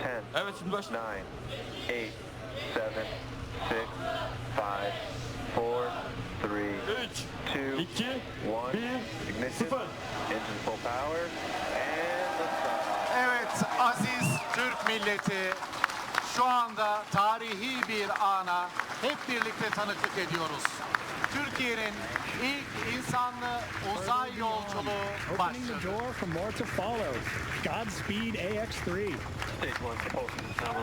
10, Evet şimdi başla. 9, 8, 7, 6, 5, 4, 3, 3, 2, 2, 1. 1, Ignition. 0. Engine full power. And liftoff. Evet aziz Türk milleti şu anda tarihi bir ana hep birlikte tanıklık ediyoruz. Türkiye'nin ilk insanlı uzay yolculuğu Opening the door for more to follow. Godspeed AX3. Stage 1 propulsion is nominal.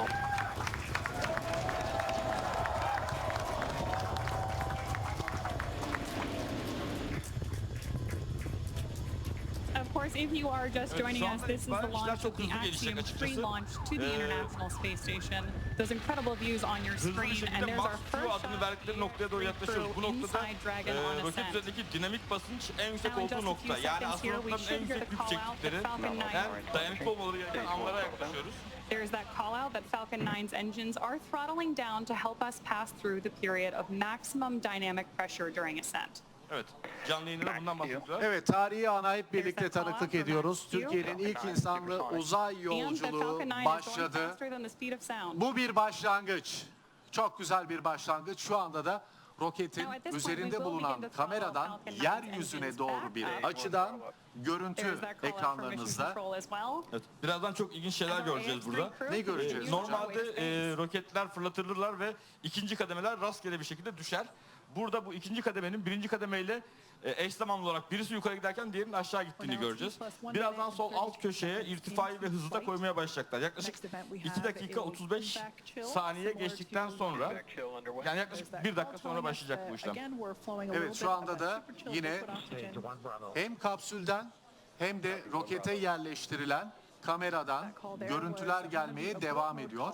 Course, if you are just joining us, this is the launch of the hızlı gelişecek Axiom pre-launch to the International Space Station. Those incredible views on your screen, and there's our first uh, 2 adını shot verdikleri noktaya doğru yaklaşıyoruz. Bu through noktada inside Dragon e, on roket ascent. üzerindeki dinamik basınç en yüksek Now in olduğu just a few nokta. Yani seconds here, we astronotların en should hear yüksek the call out that yükseklikleri Falcon 9 en dayanıklı olmaları gereken anlara yaklaşıyoruz. There's that call out that Falcon 9's engines are throttling down to help us pass through the period of maximum dynamic pressure during ascent. Evet. Canlı yayında da bundan bahsediyorlar. Evet tarihi ana hep birlikte tanıklık ediyoruz. Türkiye'nin ilk insanlı uzay yolculuğu Falcon 9 is going başladı. Bu bir başlangıç. Çok güzel bir başlangıç. Şu anda da roketin üzerinde bulunan kameradan Falcon 9's yeryüzüne doğru bir açıdan görüntü ekranlarınızda. Evet. Birazdan çok ilginç şeyler göreceğiz AX3 burada. Ne göreceğiz Ee, hocam? Normalde e, roketler fırlatılırlar ve ikinci kademeler rastgele bir şekilde düşer. Burada bu ikinci kademenin birinci kademeyle e, eş zamanlı olarak birisi yukarı giderken diğerinin aşağı gittiğini göreceğiz. Birazdan sol alt köşeye irtifayı ve hızı da koymaya başlayacaklar. Yaklaşık 2 dakika 35 saniye geçtikten sonra yani yaklaşık bir dakika sonra başlayacak bu işlem. Evet, şu anda da yine Hem kapsülden hem de rokete yerleştirilen kameradan görüntüler gelmeye devam ediyor.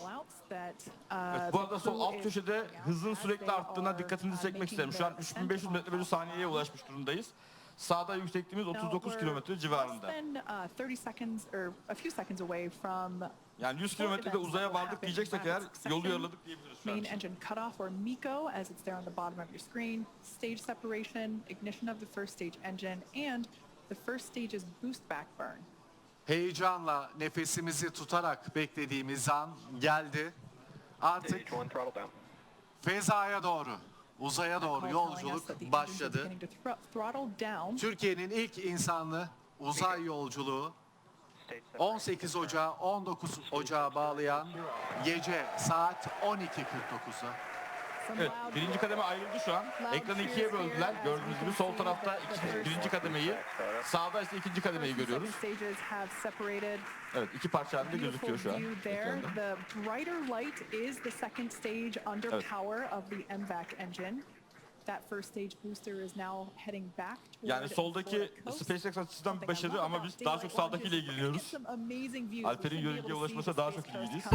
Evet, bu arada sol alt köşede hızın sürekli arttığına dikkatinizi çekmek isterim. Şu an 3500 metre bölü saniyeye ulaşmış durumdayız. Sağda yüksekliğimiz 39 kilometre civarında. Yani 100 kilometrede uzaya vardık diyeceksek eğer yolu yarıladık diyebiliriz şu an Main engine cutoff or MECO as it's there on the bottom of your screen, stage separation, ignition of the first stage engine, and the first stage's boost back burn. Heyecanla nefesimizi tutarak beklediğimiz an geldi. Artık Stage 1 throttle down. fezaya doğru, uzaya doğru yolculuk başladı. Türkiye'nin ilk insanlı uzay yolculuğu Stage 18 Ocağı 19 Ocağı bağlayan gece saat 12.49'a. Evet, birinci kademe ayrıldı şu an. Ekranı ikiye böldüler. Gördüğünüz gibi sol tarafta iki, birinci kademeyi, sağda ise ikinci kademeyi görüyoruz. Evet, iki parça halinde gözüküyor şu an. ekranda. Evet. power of the MVAC engine. That first stage booster is now heading back toward Yani soldaki. SpaceX açısından bir başarı ama biz daha çok sağdakiyle ilgileniyoruz. Alper'in yörüngeye the daha çok ilgiliyiz.